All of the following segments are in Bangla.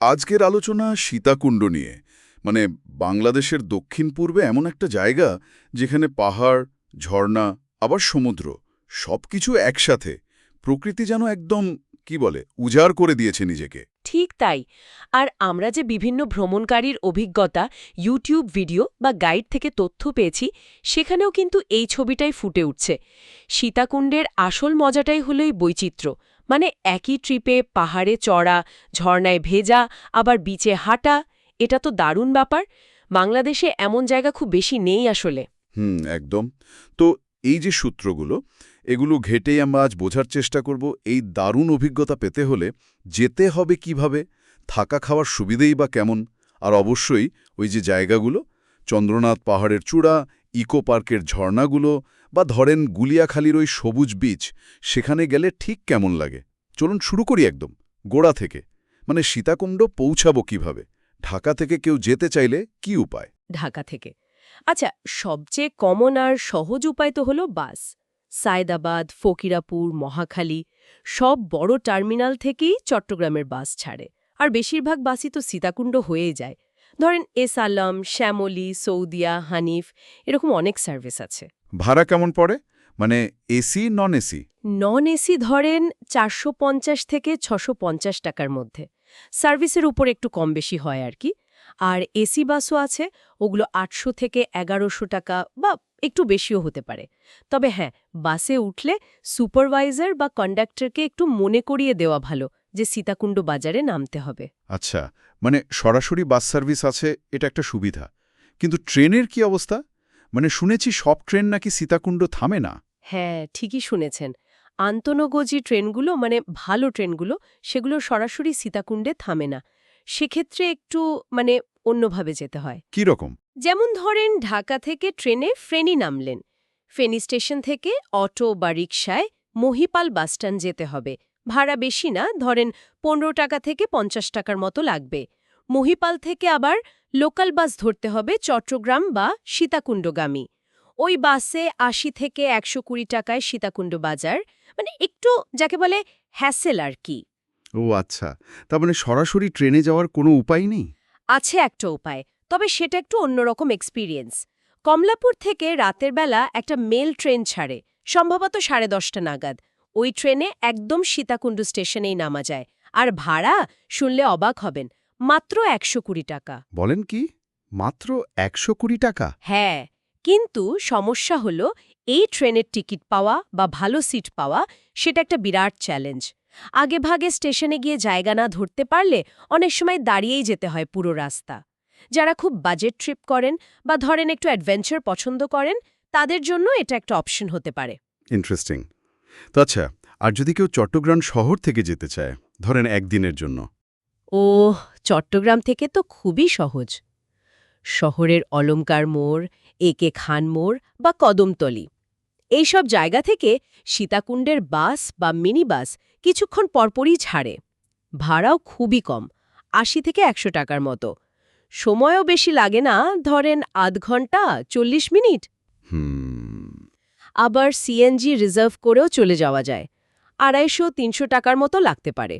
আজকের আলোচনা সীতাকুণ্ড নিয়ে। মানে বাংলাদেশের দক্ষিণ পূর্বে এমন একটা জায়গা যেখানে পাহাড়, ঝর্ণা, আবার সমুদ্র সবকিছু একসাথে। প্রকৃতি যেন একদম, কি বলে, উজাড় করে দিয়েছে নিজেকে। ঠিক তাই। আর আমরা যে বিভিন্ন ভ্রমণকারীর অভিজ্ঞতা, ইউটিউব ভিডিও বা গাইড থেকে তথ্য পেয়েছি, সেখানেও কিন্তু এই ছবিটাই ফুটে উঠছে। সীতাকুণ্ডের আসল মজাটাই হলো এই বৈচিত্র্য। মানে একই ট্রিপে পাহাড়ে চড়া, ঝর্ণায় ভেজা, আবার বিচে হাঁটা, এটা তো দারুণ ব্যাপার। বাংলাদেশে এমন জায়গা খুব বেশি নেই আসলে। হুম, একদম। তো এই যে সূত্রগুলো, এগুলো ঘেটেই আমরা আজ বোঝার চেষ্টা করব, এই দারুণ অভিজ্ঞতা পেতে হলে যেতে হবে কীভাবে থাকা খাওয়ার সুবিধেই বা কেমন, আর অবশ্যই ওই যে জায়গাগুলো চন্দ্রনাথ পাহাড়ের চূড়া, ইকো পার্কের ঝর্ণাগুলো বা ধরেন গুলিয়াখালির ওই সবুজ বীচ, সেখানে গেলে ঠিক কেমন লাগে? চলুন শুরু করি একদম, গোড়া থেকে। মানে সীতাকুণ্ড পৌঁছাবো কীভাবে? ঢাকা থেকে কেউ যেতে চাইলে কি উপায়? ঢাকা থেকে। আচ্ছা সবচেয়ে কমন আর সহজ উপায় তো হলো বাস। সায়দাবাদ, ফকিরাপুর, মহাখালী, সব বড় টার্মিনাল থেকেই চট্টগ্রামের বাস ছাড়ে। আর বেশিরভাগ বাসই তো সীতাকুণ্ড হয়েই যায়। ধরেন এস আলম শ্যামলী সৌদিয়া হানিফ এরকম অনেক সার্ভিস আছে। ভাড়া কেমন পড়ে? মানে AC non AC non AC ধরেন চারশো পঞ্চাশ থেকে ছশো টাকার মধ্যে। সার্ভিসের উপর একটু কম বেশি হয় আর কি। আর এসি বাসও আছে ওগুলো আটশো থেকে এগারোশো টাকা বা একটু বেশিও হতে পারে। তবে হ্যাঁ বাসে উঠলে সুপারভাইজার বা কন্ডাক্টরকে একটু মনে করিয়ে দেওয়া ভালো। যে সীতাকুণ্ড বাজারে নামতে হবে। আচ্ছা মানে সরাসরি বাস সার্ভিস আছে এটা একটা সুবিধা। কিন্তু ট্রেনের কি অবস্থা? মানে শুনেছি সব ট্রেন নাকি সীতাকুণ্ড থামে না। হ্যাঁ ঠিকই শুনেছেন। আন্তনগজি ট্রেনগুলো মানে ভালো ট্রেনগুলো সেগুলো সরাসরি সীতাকুণ্ডে থামে না। সেক্ষেত্রে একটু মানে অন্যভাবে যেতে হয়। কি রকম? যেমন ধরেন ঢাকা থেকে ট্রেনে ফেনী নামলেন। ফেনী স্টেশন থেকে অটো বা রিকশায় মহিপাল বাসস্ট্যান্ড যেতে হবে। ভাড়া বেশি না ধরেন পনেরো টাকা থেকে পঞ্চাশ টাকার মতো লাগবে। মহিপাল থেকে আবার লোকাল বাস ধরতে হবে চট্টগ্রাম বা সীতাকুণ্ডগামী। ওই বাসে আশি থেকে একশো কুড়ি টাকায় সীতাকুণ্ড বাজার মানে একটু যাকে বলে হ্যাসেল আর কি। ও আচ্ছা তার মানে সরাসরি ট্রেনে যাওয়ার কোনো উপায় নেই? আছে একটা উপায় তবে সেটা একটু অন্যরকম এক্সপিরিয়েন্স কমলাপুর থেকে রাতের বেলা একটা মেল ট্রেন ছাড়ে সম্ভবত সাড়ে দশটা নাগাদ। ওই ট্রেনে একদম সীতাকুণ্ড স্টেশনেই নামা যায়। আর ভাড়া শুনলে অবাক হবেন মাত্র একশো কুড়ি টাকা। বলেন কি? মাত্র একশো কুড়ি টাকা? হ্যাঁ কিন্তু সমস্যা হলো এই ট্রেনের টিকিট পাওয়া বা ভালো সিট পাওয়া সেটা একটা বিরাট চ্যালেঞ্জ। আগে ভাগে স্টেশনে গিয়ে জায়গা না ধরতে পারলে অনেক সময় দাঁড়িয়েই যেতে হয় পুরো রাস্তা। যারা খুব বাজেট ট্রিপ করেন বা ধরেন একটু অ্যাডভেঞ্চার পছন্দ করেন তাদের জন্য এটা একটা অপশন হতে পারে। ইন্টারেস্টিং। তো আচ্ছা আর যদি কেউ চট্টগ্রাম শহর থেকে যেতে চায় ধরেন একদিনের জন্য? ও চট্টগ্রাম থেকে তো খুবই সহজ। শহরের অলঙ্কার মোড় একে খান মোড় বা কদমতলি। এইসব জায়গা থেকে সীতাকুণ্ডের বাস বা মিনি বাস কিছুক্ষণ পরপরই ছাড়ে। ভাড়াও খুবই কম আশি থেকে একশো টাকার মতো। সময়ও বেশি লাগে না ধরেন আধ ঘণ্টা চল্লিশ মিনিট? হুম। আবার সিএনজি রিজার্ভ করেও চলে যাওয়া যায়। আড়াইশো তিনশো টাকার মতো লাগতে পারে।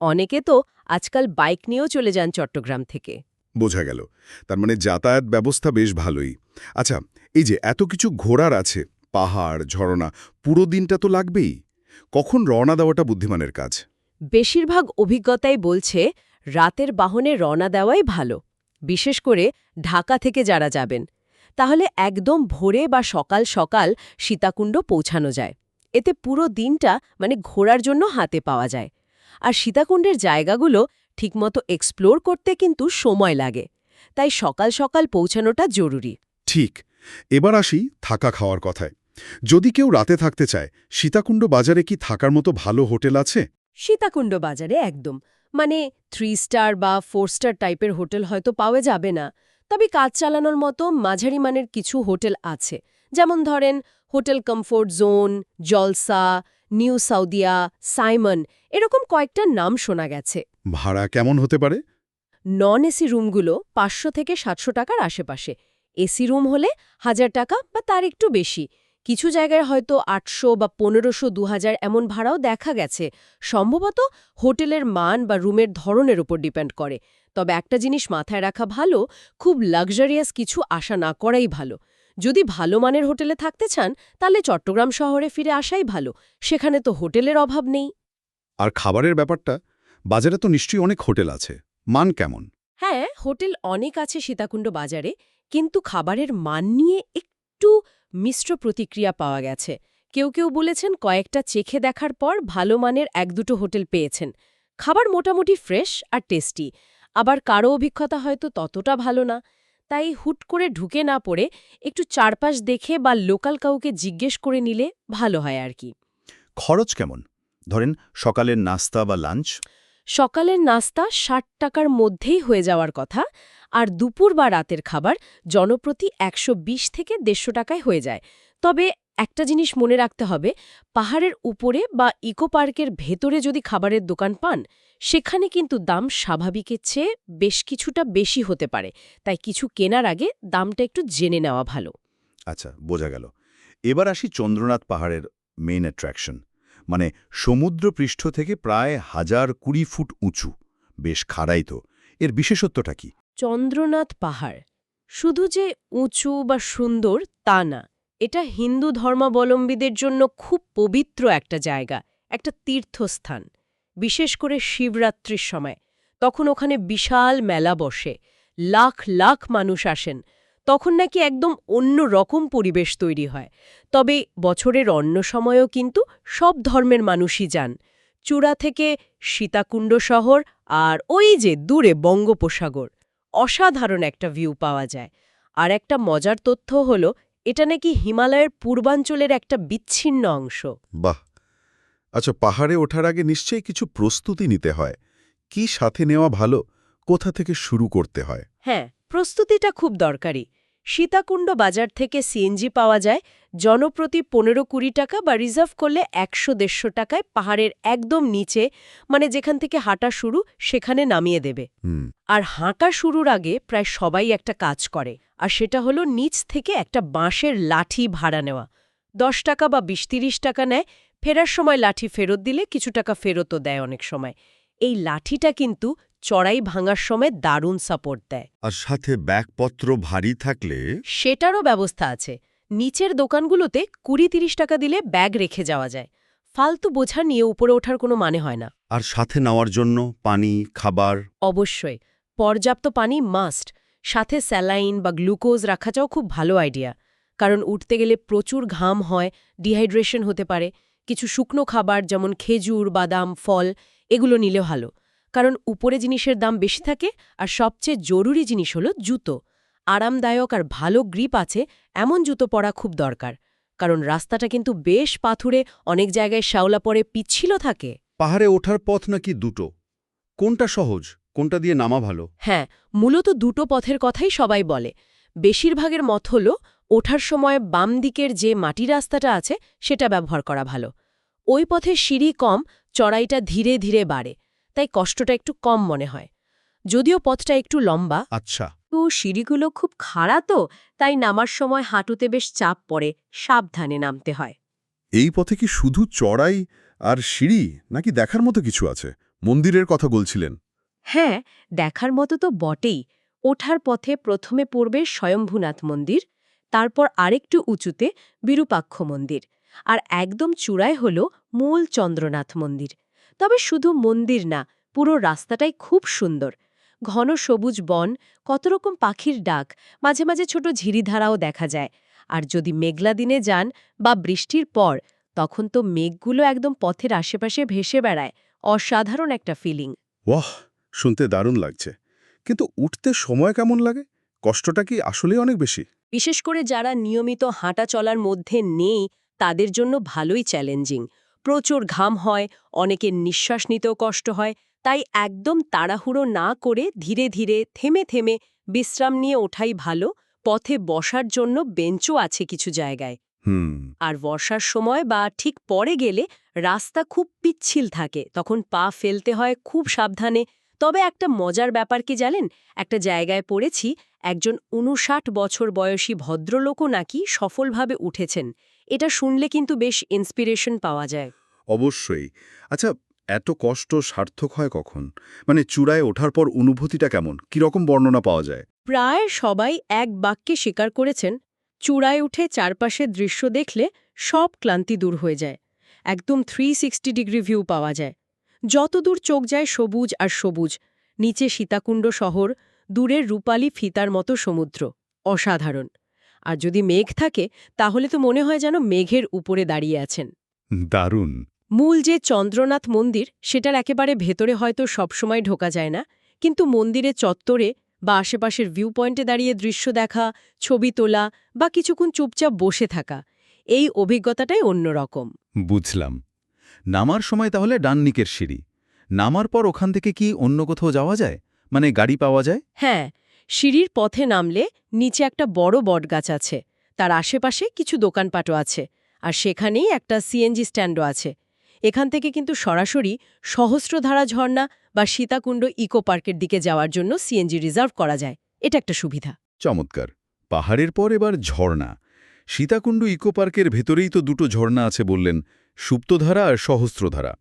অনেকে তো আজকাল বাইক নিয়েও চলে যান চট্টগ্রাম থেকে। বোঝা গেল। তার মানে যাতায়াত ব্যবস্থা বেশ ভালোই। আচ্ছা এই যে এত কিছু ঘোরার আছে পাহাড় ঝরনা পুরো দিনটা তো লাগবেই। কখন রওনা দেওয়াটা বুদ্ধিমানের কাজ? বেশিরভাগ অভিজ্ঞতাই বলছে রাতের বাহনে রওনা দেওয়াই ভালো। বিশেষ করে ঢাকা থেকে যারা যাবেন। তাহলে একদম ভোরে বা সকাল সকাল সীতাকুণ্ড পৌঁছানো যায়। এতে পুরো দিনটা মানে ঘোরার জন্য হাতে পাওয়া যায়। আর সীতাকুণ্ডের জায়গাগুলো ঠিকমতো এক্সপ্লোর করতে কিন্তু সময় লাগে। তাই সকাল সকাল পৌঁছানোটা জরুরি। ঠিক। এবার আসি থাকা খাওয়ার কথায়। যদি কেউ রাতে থাকতে চায় সীতাকুণ্ড বাজারে কি থাকার মতো ভালো হোটেল আছে? সীতাকুণ্ড বাজারে একদম। মানে থ্রি স্টার বা ফোর স্টার টাইপের হোটেল হয়তো পাওয়া যাবে না। তবে কাজ চালানোর মতো মাঝারি মানের কিছু হোটেল আছে। যেমন ধরেন hotel comfort zone Jalsa new Saudia Saimon এরকম কয়েকটা নাম শোনা গেছে। ভাড়া কেমন হতে পারে? নন এসি রুমগুলো পাঁচশো থেকে সাতশো টাকার আশেপাশে। এসি রুম হলে হাজার টাকা বা তার একটু বেশি। কিছু জায়গায় হয়তো আটশো বা পনেরোশো দু হাজার এমন ভাড়াও দেখা গেছে। সম্ভবত হোটেলের মান বা রুমের ধরনের উপর ডিপেন্ড করে। তবে একটা জিনিস মাথায় রাখা ভালো খুব লাক্সারিয়াস কিছু আশা না করাই ভালো। যদি ভালো মানের হোটেলে থাকতে চান তাহলে চট্টগ্রাম শহরে ফিরে আসাই ভালো সেখানে তো হোটেলের অভাব নেই। আর খাবারের ব্যাপারটা? বাজারে তো নিশ্চয়ই অনেক হোটেল আছে মান কেমন? হ্যাঁ হোটেল অনেক আছে সীতাকুণ্ড বাজারে কিন্তু খাবারের মান নিয়ে একটু মিশ্র প্রতিক্রিয়া পাওয়া গেছে। কেউ কেউ বলেছেন কয়েকটা চেখে দেখার পর ভালো মানের এক দুটো হোটেল পেয়েছেন। খাবার মোটামুটি ফ্রেশ আর টেস্টি। আবার কারও অভিজ্ঞতা হয়তো ততটা ভালো না। তাই হুট করে ঢুকে না পড়ে একটু চারপাশ দেখে বা লোকাল কাউকে জিজ্ঞেস করে নিলে ভালো হয় আর কি। খরচ কেমন? ধরেন সকালের নাস্তা বা লাঞ্চ সকালের নাস্তা ষাট টাকার মধ্যেই হয়ে যাওয়ার কথা আর দুপুর বা রাতের খাবার জনপ্রতি একশো বিশ থেকে দেড়শো টাকায় হয়ে যায়। তবে একটা জিনিস মনে রাখতে হবে পাহাড়ের উপরে বা ইকো পার্কের ভেতরে যদি খাবারের দোকান পান সেখানে কিন্তু দাম স্বাভাবিকের চেয়ে বেশ কিছুটা বেশি হতে পারে। তাই কিছু কেনার আগে দামটা একটু জেনে নেওয়া ভালো। আচ্ছা বোঝা গেল। এবার আসি চন্দ্রনাথ পাহাড়ের মেইন অ্যাট্রাকশন মানে সমুদ্রপৃষ্ঠ থেকে প্রায় হাজার কুড়ি ফুট উঁচু। বেশ খাড়াই তো। এর বিশেষত্বটা কি? চন্দ্রনাথ পাহাড় শুধু যে উঁচু বা সুন্দর তা না। এটা হিন্দু ধর্মাবলম্বীদের জন্য খুব পবিত্র একটা জায়গা, একটা তীর্থস্থান। বিশেষ করে শিবরাত্রির সময়। তখন ওখানে বিশাল মেলা বসে, লাখ লাখ মানুষ আসেন। তখন নাকি একদম অন্য রকম পরিবেশ তৈরি হয়। তবে বছরের অন্য সময়ও কিন্তু সব ধর্মের মানুষই যান। চূড়া থেকে সীতাকুণ্ড শহর আর ওই যে দূরে বঙ্গোপসাগর। অসাধারণ একটা ভিউ পাওয়া যায়। আর একটা মজার তথ্য হল এটা নাকি হিমালয়ের পূর্বাঞ্চলের একটা বিচ্ছিন্ন অংশ। বাহ! আচ্ছা পাহাড়ে ওঠার আগে নিশ্চয়ই কিছু প্রস্তুতি নিতে হয়। কি সাথে নেওয়া ভালো কোথা থেকে শুরু করতে হয়? হ্যাঁ প্রস্তুতিটা খুব দরকারি। সীতাকুণ্ড বাজার থেকে সিএনজি পাওয়া যায় জনপ্রতি পনেরো কুড়ি টাকা বা রিজার্ভ করলে একশো দেড়শো টাকায় পাহাড়ের একদম নিচে মানে যেখান থেকে হাঁটা শুরু সেখানে নামিয়ে দেবে। আর হাঁটা শুরুর আগে প্রায় সবাই একটা কাজ করে। আর সেটা হলো নিচ থেকে একটা বাঁশের লাঠি ভাড়া নেওয়া। দশ টাকা বা বিশ তিরিশ টাকা নেয় ফেরার সময় লাঠি ফেরত দিলে কিছু টাকা ফেরতও দেয় অনেক সময়। এই লাঠিটা কিন্তু চড়াই ভাঙার সময় দারুণ সাপোর্ট দেয়। আর সাথে ব্যাগপত্র ভারী থাকলে? সেটারও ব্যবস্থা আছে। নিচের দোকানগুলোতে কুড়ি তিরিশ টাকা দিলে ব্যাগ রেখে যাওয়া যায়। ফালতু বোঝা নিয়ে উপরে ওঠার কোনো মানে হয় না। আর সাথে নেওয়ার জন্য পানি খাবার? অবশ্যই। পর্যাপ্ত পানি মাস্ট। সাথে স্যালাইন বা গ্লুকোজ রাখাটাও খুব ভালো আইডিয়া। কারণ উঠতে গেলে প্রচুর ঘাম হয়, ডিহাইড্রেশন হতে পারে। কিছু শুকনো খাবার যেমন খেজুর, বাদাম, ফল, এগুলো নিলে ভালো। কারণ উপরে জিনিসের দাম বেশি থাকে আর সবচেয়ে জরুরি জিনিস হলো জুতো। আরামদায়ক আর ভালো গ্রিপ আছে, এমন জুতো পরা খুব দরকার। কারণ রাস্তাটা কিন্তু বেশ পাথুরে, অনেক জায়গায় শ্যাওলা পরে পিচ্ছিল থাকে। পাহাড়ে ওঠার পথ নাকি দুটো? কোনটা সহজ? কোনটা দিয়ে নামা ভালো? হ্যাঁ মূলত দুটো পথের কথাই সবাই বলে। বেশিরভাগের মত হল ওঠার সময় বাম দিকের যে মাটি রাস্তাটা আছে সেটা ব্যবহার করা ভালো। ওই পথে সিঁড়ি কম চড়াইটা ধীরে ধীরে বাড়ে তাই কষ্টটা একটু কম মনে হয়। যদিও পথটা একটু লম্বা আচ্ছা। তো সিঁড়িগুলো খুব খাড়া তো তাই নামার সময় হাঁটুতে বেশ চাপ পড়ে সাবধানে নামতে হয়। এই পথে কি শুধু চড়াই আর সিঁড়ি নাকি দেখার মতো কিছু আছে? মন্দিরের কথা বলছিলেন। হ্যাঁ দেখার মতো তো বটেই। ওঠার পথে প্রথমে পড়বে স্বয়ম্ভূনাথ মন্দির, তারপর আরেকটু উঁচুতে বিরূপাক্ষ মন্দির, আর একদম চূড়ায় হল মূল চন্দ্রনাথ মন্দির। তবে শুধু মন্দির না, পুরো রাস্তাটাই খুব সুন্দর। ঘন সবুজ বন, কত রকম পাখির ডাক, মাঝে মাঝে ছোট ঝিরিধারাও দেখা যায়। আর যদি মেঘলা দিনে যান বা বৃষ্টির পর, তখন তো মেঘগুলো একদম পথের আশেপাশে ভেসে বেড়ায়। অসাধারণ একটা ফিলিং। ওয়াহ! শুনতে দারুণ লাগছে। কিন্তু উঠতে সময় কেমন লাগে? কষ্টটা কি আসলেই অনেক বেশি? বিশেষ করে যারা নিয়মিত হাঁটা চলার মধ্যে নেই তাদের জন্য ভালোই চ্যালেঞ্জিং প্রচুর ঘাম হয় অনেকের নিঃশ্বাস নিতেও কষ্ট হয় তাই একদম তাড়াহুড়ো না করে ধীরে ধীরে থেমে থেমে বিশ্রাম নিয়ে ওঠাই ভালো। পথে বসার জন্য বেঞ্চও আছে কিছু জায়গায়। হুম। আর বর্ষার সময় বা ঠিক পরে গেলে রাস্তা খুব পিচ্ছিল থাকে তখন পা ফেলতে হয় খুব সাবধানে তবে একটা মজার ব্যাপার কি জানেন? একটা জায়গায় পড়েছি একজন উনষাট বছর বয়সী ভদ্রলোকও নাকি সফলভাবে উঠেছেন। এটা শুনলে কিন্তু বেশ ইন্সপিরেশন পাওয়া যায়। অবশ্যই। আচ্ছা এত কষ্ট সার্থক হয় কখন? মানে চূড়ায় ওঠার পর অনুভূতিটা কেমন? কীরকম বর্ণনা পাওয়া যায়? প্রায় সবাই এক বাক্যে স্বীকার করেছেন চূড়ায় উঠে চারপাশের দৃশ্য দেখলে সব ক্লান্তি দূর হয়ে যায়। একদম থ্রি সিক্সটি ডিগ্রি ভিউ পাওয়া যায়। যতদূর চোখ যায় সবুজ আর সবুজ নিচে সীতাকুণ্ড শহর দূরের রূপালী ফিতার মতো সমুদ্র অসাধারণ। আর যদি মেঘ থাকে তাহলে তো মনে হয় যেন মেঘের উপরে দাঁড়িয়ে আছেন। দারুণ। মূল যে চন্দ্রনাথ মন্দির সেটার একেবারে ভেতরে হয়তো সবসময় ঢোকা যায় না কিন্তু মন্দিরে চত্বরে বা আশেপাশের ভিউ পয়েন্টে দাঁড়িয়ে দৃশ্য দেখা ছবি তোলা বা কিছুক্ষণ চুপচাপ বসে থাকা এই অভিজ্ঞতাটাই অন্যরকম। বুঝলাম। নামার সময় তাহলে ডাননিকের সিঁড়ি। নামার পর ওখান থেকে কি অন্য কোথাও যাওয়া যায়? মানে গাড়ি পাওয়া যায়? হ্যাঁ সিঁড়ির পথে নামলে নিচে একটা বড় বটগাছ আছে। তার আশেপাশে কিছু দোকানপাটও আছে। আর সেখানেই একটা সিএনজি স্ট্যান্ডও আছে। এখান থেকে কিন্তু সরাসরি সহস্রধারা ঝর্ণা বা সীতাকুণ্ড ইকো পার্কের দিকে যাওয়ার জন্য সিএনজি রিজার্ভ করা যায়। এটা একটা সুবিধা। চমৎকার। পাহাড়ের পর এবার ঝর্ণা। সীতাকুণ্ড ইকো পার্কের ভেতরেই তো দুটো ঝর্ণা আছে বললেন সুপ্তধারা আর সহস্রধারা।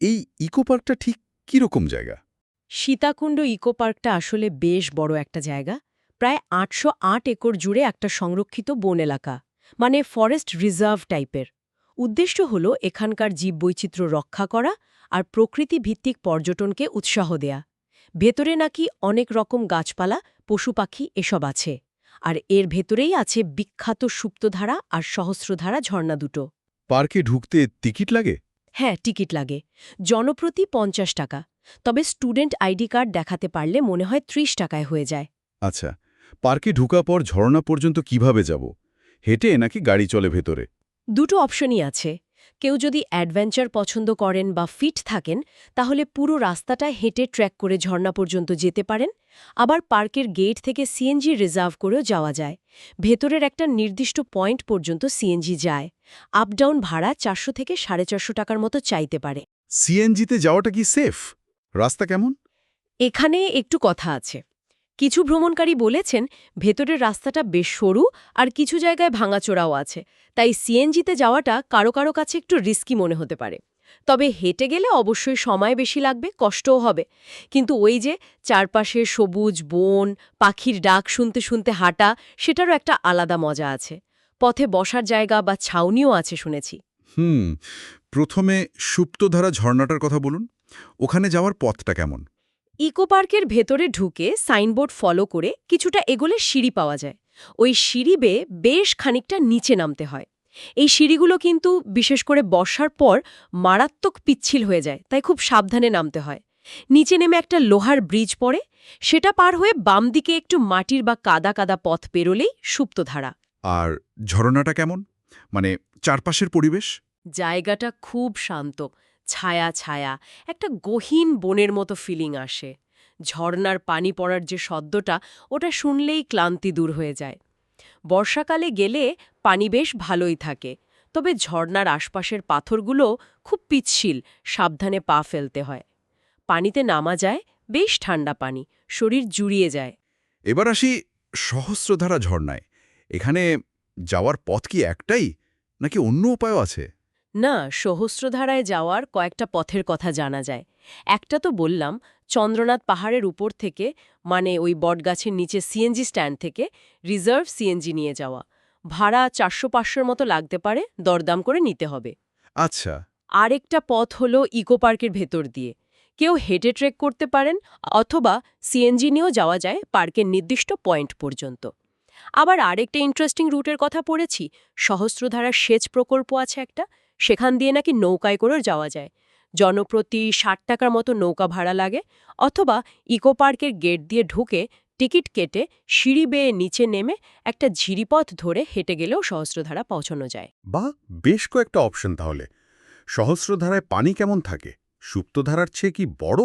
এই ইকো পার্কটা ঠিক কীরকম জায়গা? সীতাকুণ্ড ইকো পার্কটা আসলে বেশ বড় একটা জায়গা। প্রায় আটশো আট একর জুড়ে একটা সংরক্ষিত বন এলাকা মানে ফরেস্ট রিজার্ভ টাইপের। উদ্দেশ্য হল এখানকার জীববৈচিত্র্য রক্ষা করা আর প্রকৃতি ভিত্তিক পর্যটনকে উৎসাহ দেয়া। ভেতরে নাকি অনেক রকম গাছপালা, পশু পাখি এসব আছে। আর এর ভেতরেই আছে বিখ্যাত সুপ্তধারা আর সহস্রধারা ঝর্ণা দুটো। পার্কে ঢুকতে টিকিট লাগে? হ্যাঁ টিকিট লাগে। জনপ্রতি পঞ্চাশ টাকা। তবে স্টুডেন্ট আইডি কার্ড দেখাতে পারলে মনে হয় ত্রিশ টাকায় হয়ে যায়। আচ্ছা পার্কে ঢুকা পর ঝর্ণা পর্যন্ত কীভাবে যাব? হেঁটে নাকি গাড়ি চলে ভেতরে? দুটো অপশনই আছে। কেউ যদি অ্যাডভেঞ্চার পছন্দ করেন বা ফিট থাকেন তাহলে পুরো রাস্তাটা হেঁটে ট্র্যাক করে ঝর্ণা পর্যন্ত যেতে পারেন। আবার পার্কের গেট থেকে সিএনজি রিজার্ভ করেও যাওয়া যায়। ভেতরের একটা নির্দিষ্ট পয়েন্ট পর্যন্ত সিএনজি যায়। আপ ডাউন ভাড়া চারশো থেকে সাড়ে চারশো টাকার মতো চাইতে পারে। সিএনজিতে যাওয়াটা কি সেফ? রাস্তা কেমন? এখানে একটু কথা আছে। কিছু ভ্রমণকারী বলেছেন, ভেতরের রাস্তাটা বেশ সরু আর কিছু জায়গায় ভাঙাচোরাও আছে। তাই সিএনজিতে যাওয়াটা কারও কারও কাছে একটু রিস্কি মনে হতে পারে। তবে হেঁটে গেলে অবশ্যই সময় বেশি লাগবে, কষ্টও হবে। কিন্তু ওই যে চারপাশে সবুজ বন, পাখির ডাক শুনতে শুনতে হাঁটা, সেটারও একটা আলাদা মজা আছে। পথে বসার জায়গা বা ছাউনিও আছে শুনেছি। হুম, প্রথমে সুপ্তধারা ঝর্ণাটার কথা বলুন। ওখানে যাওয়ার পথটা কেমন? ইকো পার্কের ভেতরে ঢুকে সাইনবোর্ড ফলো করে কিছুটা এগোলে সিঁড়ি পাওয়া যায়। ওই সিঁড়ি বেয়ে বেশ খানিকটা নিচে নামতে হয়। এই সিঁড়িগুলো কিন্তু বিশেষ করে বর্ষার পর মারাত্মক পিচ্ছিল হয়ে যায় তাই খুব সাবধানে নামতে হয়। নিচে নেমে একটা লোহার ব্রিজ পড়ে সেটা পার হয়ে বাম দিকে একটু মাটির বা কাদা কাদা পথ পেরোলেই সুপ্তধারা আর ঝরনাটা কেমন? মানে চারপাশের পরিবেশ? জায়গাটা খুব শান্ত। ছায়া ছায়া, একটা গহীন বনের মতো ফিলিং আসে। ঝর্ণার পানি পড়ার যে শব্দটা, ওটা শুনলেই ক্লান্তি দূর হয়ে যায়। বর্ষাকালে গেলে পানি বেশ ভালোই থাকে, তবে ঝর্ণার আশপাশের পাথরগুলো খুব পিচ্ছিল, সাবধানে পা ফেলতে হয়। পানিতে নামা যায়, বেশ ঠান্ডা পানি, শরীর জুড়িয়ে যায়। এবার আসি সহস্রধারা ঝর্ণায়। এখানে যাওয়ার পথ কি একটাই, নাকি অন্য উপায়ও আছে? না সহস্রধারায় যাওয়ার কয়েকটা পথের কথা জানা যায়। একটা তো বললাম চন্দ্রনাথ পাহাড়ের উপর থেকে মানে ওই বটগাছের নিচে সিএনজি স্ট্যান্ড থেকে রিজার্ভ সিএনজি নিয়ে যাওয়া। ভাড়া চারশো পাঁচশোর মতো লাগতে পারে দরদাম করে নিতে হবে। আচ্ছা। আরেকটা পথ হলো ইকো পার্কের ভেতর দিয়ে। কেউ হেঁটে ট্রেক করতে পারেন অথবা সিএনজি নিয়েও যাওয়া যায় পার্কের নির্দিষ্ট পয়েন্ট পর্যন্ত। আবার আরেকটা ইন্টারেস্টিং রুটের কথা পড়েছি সহস্রধারার সেচ প্রকল্প আছে একটা সেখান দিয়ে নাকি নৌকায় করেও যাওয়া যায়। জনপ্রতি ষাট টাকার মতো নৌকা ভাড়া লাগে অথবা ইকো পার্কের গেট দিয়ে ঢুকে টিকিট কেটে সিঁড়ি বেয়ে নিচে নেমে একটা ঝিরিপথ ধরে হেঁটে গেলেও সহস্রধারা পৌঁছানো যায়। বা বেশ কয়েকটা অপশন তাহলে। সহস্রধারায় পানি কেমন থাকে? সুপ্তধারার চেয়ে কি বড়?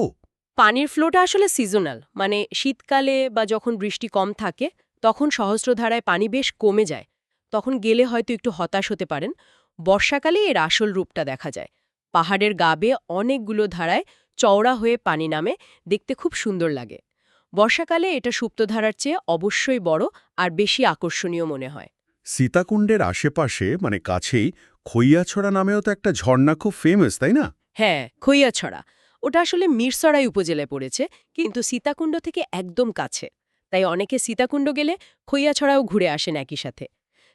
পানির ফ্লোটা আসলে সিজনাল মানে শীতকালে বা যখন বৃষ্টি কম থাকে তখন সহস্রধারায় পানি বেশ কমে যায়। তখন গেলে হয়তো একটু হতাশ হতে পারেন। বর্ষাকালে এর আসল রূপটা দেখা যায়। পাহাড়ের গা বেয়ে অনেকগুলো ধারায় চওড়া হয়ে পানি নামে দেখতে খুব সুন্দর লাগে। বর্ষাকালে এটা সুপ্তধারার চেয়ে অবশ্যই বড় আর বেশি আকর্ষণীয় মনে হয়। সীতাকুণ্ডের আশেপাশে মানে কাছেই খইয়াছড়া নামেও তো একটা ঝর্ণা খুব ফেমাস তাই না? হ্যাঁ খৈয়াছড়া। ওটা আসলে মিরসরাই উপজেলায় পড়েছে কিন্তু সীতাকুণ্ড থেকে একদম কাছে। তাই অনেকে সীতাকুণ্ড গেলে খৈয়াছড়াও ঘুরে আসেন একই সাথে।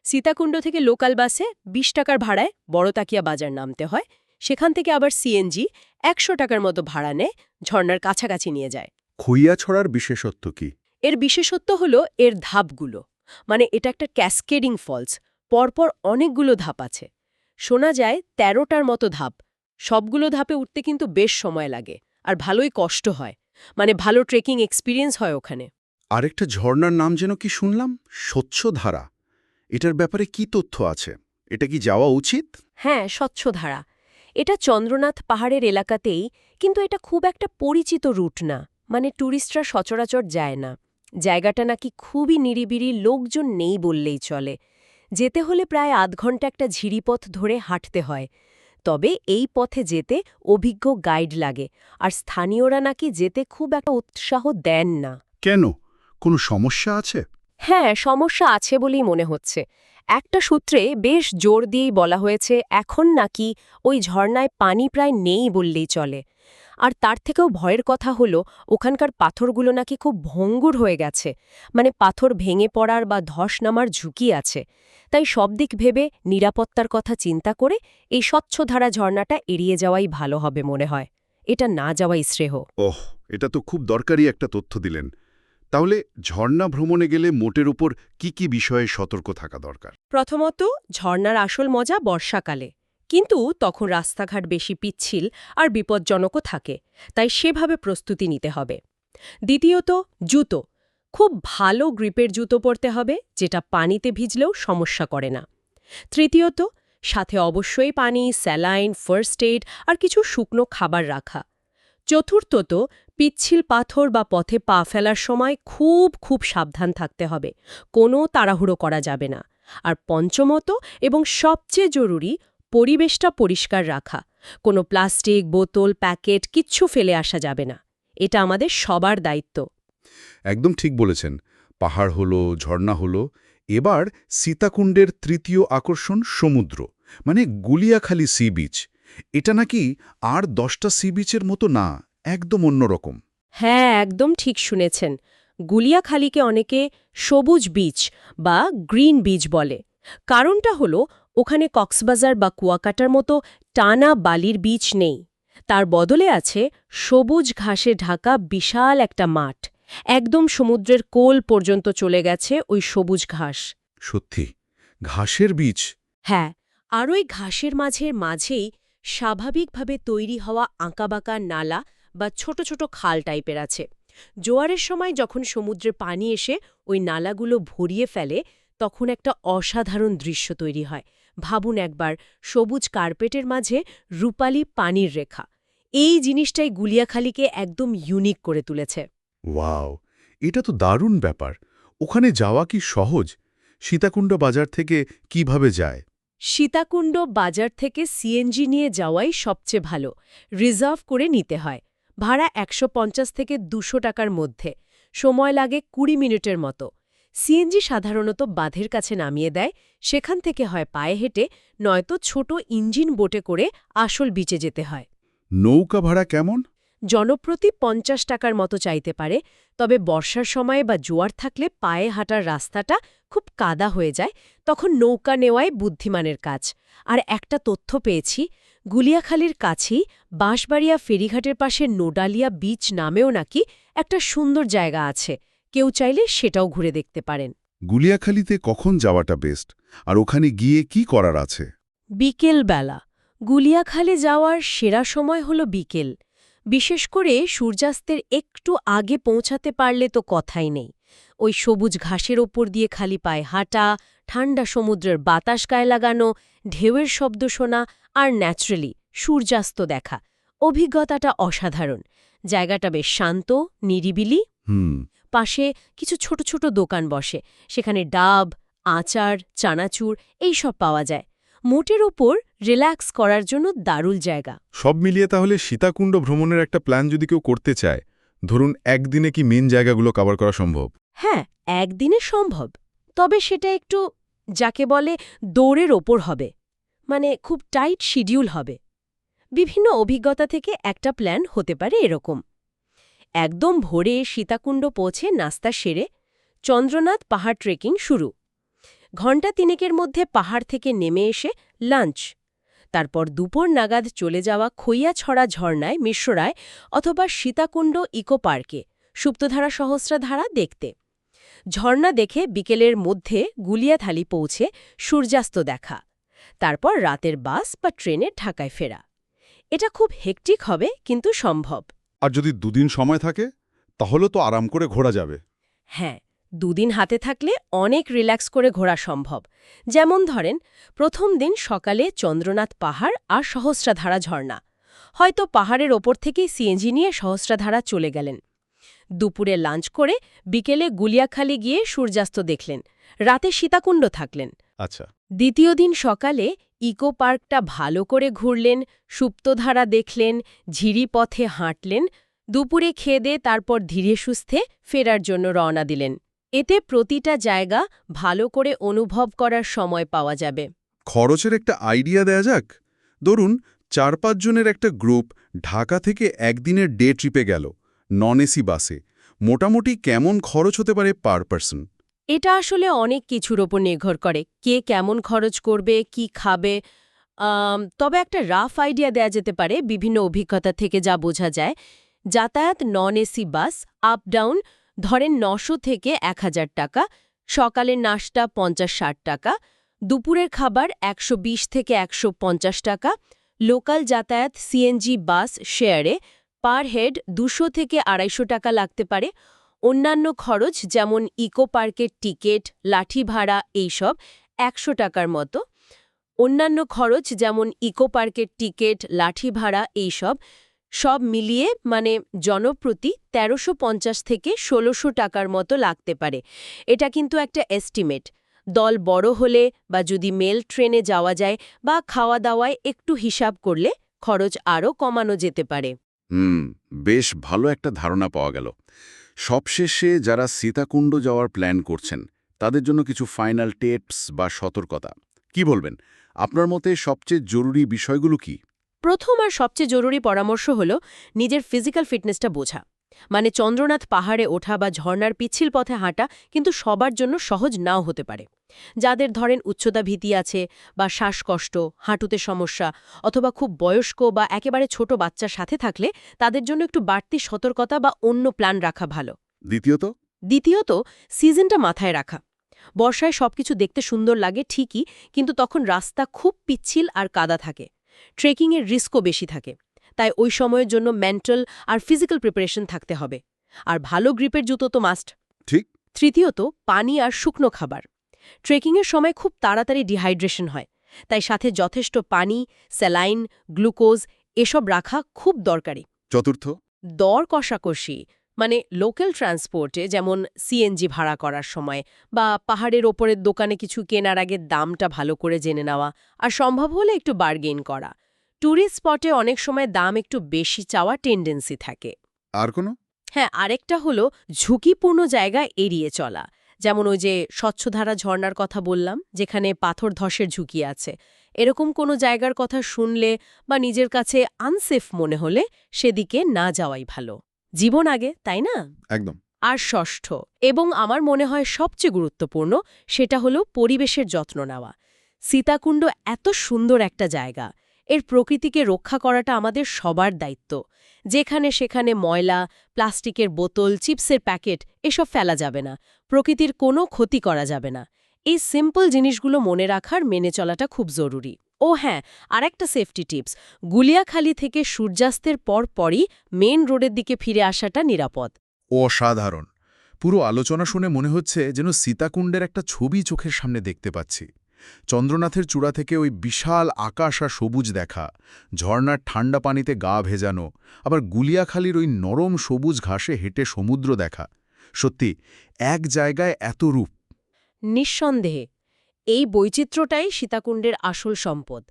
সীতাকুণ্ড থেকে লোকাল বাসে ২০ টাকার ভাড়ায় বড়তাকিয়া বাজার নামতে হয়। সেখান থেকে আবার সিএনজি একশো টাকার মতো ভাড়া নেয় ঝর্ণার কাছাকাছি নিয়ে যায়। খইয়াছড়ার বিশেষত্ব কি? এর বিশেষত্ব হলো এর ধাপগুলো। মানে এটা একটা ক্যাসকেডিং ফলস পরপর অনেকগুলো ধাপ আছে। শোনা যায় তেরোটার মতো ধাপ। সবগুলো ধাপে উঠতে কিন্তু বেশ সময় লাগে আর ভালোই কষ্ট হয়। মানে ভালো ট্রেকিং এক্সপিরিয়েন্স হয় ওখানে। আরেকটা ঝর্ণার নাম যেন কি শুনলাম? স্বচ্ছ স্বচ্ছধারা এটার ব্যাপারে কি তথ্য আছে? এটা কি যাওয়া উচিত? হ্যাঁ স্বচ্ছধারা এটা চন্দ্রনাথ পাহাড়ের এলাকাতেই কিন্তু এটা খুব একটা পরিচিত রুট না। মানে ট্যুরিস্টরা সচরাচর যায় না। জায়গাটা নাকি খুবই নিরিবিড়ি লোকজন নেই বললেই চলে। যেতে হলে প্রায় আধ ঘণ্টা একটা ঝিরিপথ ধরে হাঁটতে হয়। তবে এই পথে যেতে অভিজ্ঞ গাইড লাগে আর স্থানীয়রা নাকি যেতে খুব একটা উৎসাহ দেন না। কেন? কোনো সমস্যা আছে? হ্যাঁ সমস্যা আছে বলেই মনে হচ্ছে। একটা সূত্রে বেশ জোর দিয়েই বলা হয়েছে, এখন নাকি ওই ঝর্ণায় পানি প্রায় নেই বললেই চলে। আর তার থেকেও ভয়ের কথা হলো, ওখানকার পাথরগুলো নাকি খুব ভঙ্গুর হয়ে গেছে। মানে পাথর ভেঙে পড়ার বা ধস নামার ঝুঁকি আছে। তাই সব দিক ভেবে নিরাপত্তার কথা চিন্তা করে এই স্বচ্ছধারা ঝর্ণাটা এড়িয়ে যাওয়াই ভালো হবে মনে হয়। এটা না যাওয়াই শ্রেয়। ওহ, এটা তো খুব দরকারি একটা তথ্য দিলেন। তাহলে ঝর্ণা ভ্রমণে গেলে মোটের উপর কি কি বিষয়ে সতর্ক থাকা দরকার? প্রথমত, ঝর্ণার আসল মজা বর্ষাকালে। কিন্তু তখন রাস্তাঘাট বেশি পিচ্ছিল আর বিপজ্জনকও থাকে, তাই সেভাবে প্রস্তুতি নিতে হবে। দ্বিতীয়ত, জুতো। খুব ভালো গ্রিপের জুতো পরতে হবে, যেটা পানিতে ভিজলেও সমস্যা করে না। তৃতীয়ত, সাথে অবশ্যই পানি, স্যালাইন, ফার্স্ট এইড আর কিছু শুকনো খাবার রাখা। চতুর্থত পিচ্ছিল পাথর বা পথে পা ফেলার সময় খুব খুব সাবধান থাকতে হবে। কোনো তাড়াহুড়ো করা যাবে না। আর পঞ্চমত এবং সবচেয়ে জরুরি, পরিবেশটা পরিষ্কার রাখা। কোনো প্লাস্টিক, বোতল, প্যাকেট কিচ্ছু ফেলে আসা যাবে না। এটা আমাদের সবার দায়িত্ব। একদম ঠিক বলেছেন। পাহাড় হলো, ঝর্ণা হলো, এবার সীতাকুণ্ডের তৃতীয় আকর্ষণ সমুদ্র মানে গুলিয়াখালী সি বিচ। এটা নাকি আর দশটা সি বিচের মতো না। একদম অন্যরকম। হ্যাঁ একদম ঠিক শুনেছেন। গুলিয়াখালীকে অনেকে সবুজ বীচ বা গ্রিন বীচ বলে। কারণটা হলো ওখানে কক্সবাজার বা কুয়াকাটার মতো টানা বালির বীচ নেই। তার বদলে আছে সবুজ ঘাসে ঢাকা বিশাল একটা মাঠ। একদম সমুদ্রের কোল পর্যন্ত চলে গেছে ওই সবুজ ঘাস। সত্যি? ঘাসের বীজ হ্যাঁ আর ওই ঘাসের মাঝের মাঝেই স্বাভাবিকভাবে তৈরি হওয়া আঁকাবাঁকা নালা বা ছোট ছোট খাল টাইপের আছে। জোয়ারের সময় যখন সমুদ্রে পানি এসে ওই নালাগুলো ভরিয়ে ফেলে তখন একটা অসাধারণ দৃশ্য তৈরি হয়। ভাবুন একবার সবুজ কার্পেটের মাঝে রূপালি পানির রেখা। এই জিনিসটাই গুলিয়াখালীকে একদম ইউনিক করে তুলেছে। ওয়াও এটা তো দারুণ ব্যাপার। ওখানে যাওয়া কি সহজ? সীতাকুণ্ড বাজার থেকে কীভাবে যায়? সীতাকুণ্ড বাজার থেকে সিএনজি নিয়ে যাওয়াই সবচেয়ে ভালো। রিজার্ভ করে নিতে হয়। ভাড়া একশো পঞ্চাশ থেকে দুশো টাকার মধ্যে। সময় লাগে কুড়ি মিনিটের মতো। সিএনজি সাধারণত বাঁধের কাছে নামিয়ে দেয় সেখান থেকে হয় পায়ে হেঁটে নয়তো ছোট ইঞ্জিন বোটে করে আসল বিচে যেতে হয়। নৌকা ভাড়া কেমন? জনপ্রতি পঞ্চাশ টাকার মতো চাইতে পারে তবে বর্ষার সময়ে বা জোয়ার থাকলে পায়ে হাঁটার রাস্তাটা খুব কাদা হয়ে যায় তখন নৌকা নেওয়াই বুদ্ধিমানের কাজ। আর একটা তথ্য পেয়েছি গুলিয়াখালীর কাছেই বাঁশবাড়িয়া ফেরিঘাটের পাশে নোডালিয়া বিচ নামেও নাকি একটা সুন্দর জায়গা আছে। কেউ চাইলে সেটাও ঘুরে দেখতে পারেন। গুলিয়াখালীতে কখন যাওয়াটা বেস্ট আর ওখানে গিয়ে কি করার আছে? বিকেলবেলা। গুলিয়াখালে যাওয়ার সেরা সময় হল বিকেল। বিশেষ করে সূর্যাস্তের একটু আগে পৌঁছাতে পারলে তো কথাই নেই। ওই সবুজ ঘাসের ওপর দিয়ে খালি পায়ে হাঁটা ঠান্ডা সমুদ্রের বাতাস গায়ে লাগানো ঢেউয়ের শব্দ শোনা আর ন্যাচারালি সূর্যাস্ত দেখা। অভিজ্ঞতাটা অসাধারণ। জায়গাটা বেশ শান্ত নিরিবিলি। হুম। পাশে কিছু ছোট ছোট দোকান বসে। সেখানে ডাব আচার চানাচুর এইসব পাওয়া যায়। মোটের ওপর রিল্যাক্স করার জন্য দারুল জায়গা। সব মিলিয়ে তাহলে সীতাকুণ্ড ভ্রমণের একটা প্ল্যান যদি কেউ করতে চায় ধরুন একদিনে কি মেন জায়গাগুলো কভার করা সম্ভব? হ্যাঁ একদিনে সম্ভব। তবে সেটা একটু, যাকে বলে দৌড়ের ওপর হবে মানে খুব টাইট শিডিউল হবে। বিভিন্ন অভিজ্ঞতা থেকে একটা প্ল্যান হতে পারে এরকম। একদম ভোরে সীতাকুণ্ড পৌঁছে নাস্তা সেরে চন্দ্রনাথ পাহাড় ট্রেকিং শুরু। ঘণ্টা তিনেকের মধ্যে পাহাড় থেকে নেমে এসে লাঞ্চ। তারপর দুপুর নাগাদ চলে যাওয়া খইয়াছড়া ঝর্ণায় মিশ্ররায় অথবা সীতাকুণ্ড ইকো পার্কে, সুপ্তধারা সহস্রধারা দেখতে। ঝর্ণা দেখে বিকেলের মধ্যে গুলিয়াথালি পৌঁছে সূর্যাস্ত দেখা। তারপর রাতের বাস বা ট্রেনে ঢাকায় ফেরা। এটা খুব হেকটিক হবে কিন্তু সম্ভব। আর যদি দুদিন সময় থাকে তাহলে তো আরাম করে ঘোরা যাবে। হ্যাঁ দুদিন হাতে থাকলে অনেক রিল্যাক্স করে ঘোরা সম্ভব। যেমন ধরেন প্রথম দিন সকালে চন্দ্রনাথ পাহাড় আর সহস্রাধারা ঝর্ণা। হয়তো পাহাড়ের ওপর থেকেই সিএনজি নিয়ে সহস্রাধারা চলে গেলেন। দুপুরে লাঞ্চ করে বিকেলে গুলিয়াখালি গিয়ে সূর্যাস্ত দেখলেন। রাতে সীতাকুণ্ড থাকলেন। আচ্ছা। দ্বিতীয় দিন সকালে ইকো পার্কটা ভালো করে ঘুরলেন সুপ্তধারা দেখলেন ঝিরি পথে হাঁটলেন দুপুরে খেদে তারপর ধীরে সুস্থে ফেরার জন্য রওনা দিলেন। এতে প্রতিটা জায়গা ভালো করে অনুভব করার সময় পাওয়া যাবে। খরচের একটা আইডিয়া দেয়া যাক? ধরুন চার পাঁচজনের একটা গ্রুপ ঢাকা থেকে একদিনের ডে ট্রিপে গেল। নন এসি বাসে। মোটামুটি কেমন খরচ হতে পারে পার পার্সন? এটা আসলে অনেক কিছুর ওপর নির্ভর করে। কে কেমন খরচ করবে, কি খাবে তবে একটা রাফ আইডিয়া দেয়া যেতে পারে বিভিন্ন অভিজ্ঞতা থেকে যা বোঝা যায়। যাতায়াত non AC bus up down ধরেন নশো থেকে এক হাজার টাকা, সকালের নাশটা পঞ্চাশ ষাট টাকা, দুপুরের খাবার একশো বিশ থেকে একশো পঞ্চাশ টাকা, লোকাল যাতায়াত সিএনজি বাস শেয়ারে পার হেড দুশো থেকে আড়াইশো টাকা লাগতে পারে। অন্যান্য খরচ যেমন ইকো পার্কের টিকিট, লাঠি ভাড়া এইসব একশো টাকার মতো। অন্যান্য খরচ যেমন ইকো পার্কের টিকিট, লাঠি ভাড়া এইসব সব মিলিয়ে মানে জনপ্রতি তেরোশো পঞ্চাশ থেকে ষোলোশো টাকার মতো লাগতে পারে। এটা কিন্তু একটা এস্টিমেট। দল বড় হলে বা যদি মেল ট্রেনে যাওয়া যায় বা খাওয়া দাওয়ায় একটু হিসাব করলে খরচ আরও কমানো যেতে পারে। হুম, বেশ ভালো একটা ধারণা পাওয়া গেল। সবশেষে যারা সীতাকুণ্ড যাওয়ার প্ল্যান করছেন, তাদের জন্য কিছু ফাইনাল টেপস বা সতর্কতা। কি বলবেন? আপনার মতে সবচেয়ে জরুরি বিষয়গুলো কি? প্রথম আর সবচেয়ে জরুরি পরামর্শ হল নিজের ফিজিক্যাল ফিটনেসটা বোঝা। মানে চন্দ্রনাথ পাহাড়ে ওঠা বা ঝর্ণার পিচ্ছিল পথে হাঁটা কিন্তু সবার জন্য সহজ নাও হতে পারে। যাদের ধরেন উচ্চতা ভীতি আছে বা শ্বাসকষ্ট হাঁটুতে সমস্যা অথবা খুব বয়স্ক বা একেবারে ছোট বাচ্চার সাথে থাকলে তাদের জন্য একটু বাড়তি সতর্কতা বা অন্য প্ল্যান রাখা ভালো। দ্বিতীয়ত? দ্বিতীয়ত সিজনটা মাথায় রাখা। বর্ষায় সবকিছু দেখতে সুন্দর লাগে ঠিকই কিন্তু তখন রাস্তা খুব পিচ্ছিল আর কাদা থাকে। ট্রেকিংয়ের রিস্কও বেশি থাকে। তাই ওই সময়ের জন্য মেন্টাল আর ফিজিক্যাল প্রিপারেশন থাকতে হবে। আর ভালো গ্রিপের জুতো তো মাস্ট। ঠিক। তৃতীয়ত পানি আর শুকনো খাবার। ট্রেকিংয়ের সময় খুব তাড়াতাড়ি ডিহাইড্রেশন হয় তাই সাথে যথেষ্ট পানি স্যালাইন গ্লুকোজ এসব রাখা খুব দরকারি। চতুর্থ? দর কষাকষি মানে লোকাল ট্রান্সপোর্টে যেমন সিএনজি ভাড়া করার সময় বা পাহাড়ের ওপরের দোকানে কিছু কেনার আগে দামটা ভালো করে জেনে নেওয়া আর সম্ভব হলে একটু বার্গেন করা। ট্যুরিস্ট স্পটে অনেক সময় দাম একটু বেশি চাওয়া টেন্ডেন্সি থাকে। আর কোনো? হ্যাঁ আরেকটা হলো ঝুঁকিপূর্ণ জায়গা এড়িয়ে চলা। যেমন ওই যে স্বচ্ছধারা ঝর্ণার কথা বললাম যেখানে পাথর ধসের ঝুঁকি আছে। এরকম কোনো জায়গার কথা শুনলে বা নিজের কাছে আনসেফ মনে হলে সেদিকে না যাওয়াই ভালো। জীবন আগে তাই না? একদম। আর ষষ্ঠ এবং আমার মনে হয় সবচেয়ে গুরুত্বপূর্ণ সেটা হলো পরিবেশের যত্ন নেওয়া। সীতাকুণ্ড এত সুন্দর একটা জায়গা এর প্রকৃতিকে রক্ষা করাটা আমাদের সবার দায়িত্ব। যেখানে সেখানে ময়লা, প্লাস্টিকের বোতল, চিপসের প্যাকেট, এসব ফেলা যাবে না। প্রকৃতির কোনো ক্ষতি করা যাবে না। এই সিম্পল জিনিসগুলো মনে রাখার মেনে চলাটা খুব জরুরি। ও হ্যাঁ আরেকটা সেফটি টিপস গুলিয়াখালি থেকে সূর্যাস্তের পর পরই মেন রোডের দিকে ফিরে আসাটা নিরাপদ। অসাধারণ। পুরো আলোচনা শুনে মনে হচ্ছে যেন সীতাকুণ্ডের একটা ছবি চোখের সামনে দেখতে পাচ্ছি। চন্দ্রনাথের চূড়া থেকে ওই বিশাল আকাশ আর সবুজ দেখা। ঝর্ণার ঠান্ডা পানিতে গা ভেজানো আবার গুলিয়াখালির ওই নরম সবুজ ঘাসে হেঁটে সমুদ্র দেখা। সত্যি এক জায়গায় এত রূপ। নিঃসন্দেহে এই বৈচিত্র্যটাই সীতাকুণ্ডের আসল সম্পদ।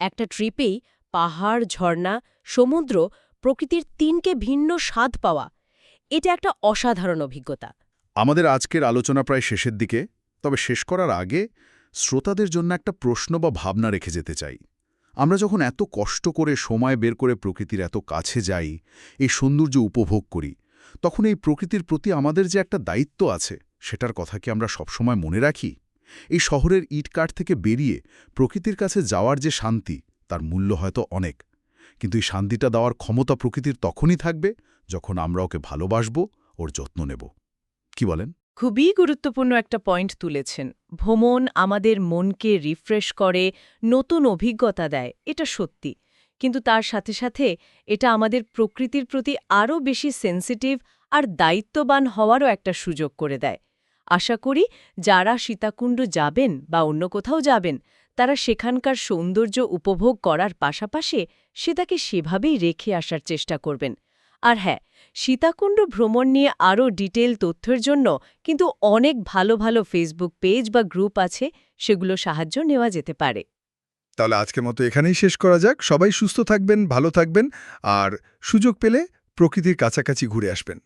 একটা ট্রিপেই পাহাড় ঝর্ণা সমুদ্র প্রকৃতির তিনকে ভিন্ন স্বাদ পাওয়া। এটা একটা অসাধারণ অভিজ্ঞতা। আমাদের আজকের আলোচনা প্রায় শেষের দিকে তবে শেষ করার আগে শ্রোতাদের জন্য একটা প্রশ্ন বা ভাবনা রেখে যেতে চাই। আমরা যখন এত কষ্ট করে সময় বের করে প্রকৃতির এত কাছে যাই, এই সৌন্দর্য উপভোগ করি, তখন এই প্রকৃতির প্রতি আমাদের যে একটা দায়িত্ব আছে, সেটার কথা কি আমরা সবসময় মনে রাখি? এই শহরের ইটকাঠ থেকে বেরিয়ে প্রকৃতির কাছে যাওয়ার যে শান্তি, তার মূল্য হয়তো অনেক। কিন্তু এই শান্তিটা দেওয়ার ক্ষমতা প্রকৃতির তখনই থাকবে যখন আমরা ওকে ভালোবাসব, ওর যত্ন নেব। কি বলেন? খুবই গুরুত্বপূর্ণ একটা পয়েন্ট তুলেছেন। ভ্রমণ আমাদের মনকে রিফ্রেশ করে, নতুন অভিজ্ঞতা দেয়, এটা সত্যি। কিন্তু তার সাথে সাথে এটা আমাদের প্রকৃতির প্রতি আরও বেশি সেন্সিটিভ আর দায়িত্ববান হওয়ারও একটা সুযোগ করে দেয়। আশা করি যারা সীতাকুণ্ড যাবেন বা অন্য কোথাও যাবেন, তারা সেখানকার সৌন্দর্য উপভোগ করার পাশাপাশি সেটাকে সেভাবেই রেখে আসার চেষ্টা করবেন। আর হ্যাঁ সীতাকুণ্ড ভ্রমণ নিয়ে আরও ডিটেল তথ্যের জন্য কিন্তু অনেক ভালো ভালো ফেসবুক পেজ বা গ্রুপ আছে, সেগুলো সাহায্য নেওয়া যেতে পারে। তাহলে আজকের মতো এখানেই শেষ করা যাক। সবাই সুস্থ থাকবেন, ভালো থাকবেন, আর সুযোগ পেলে প্রকৃতির কাছাকাছি ঘুরে আসবেন।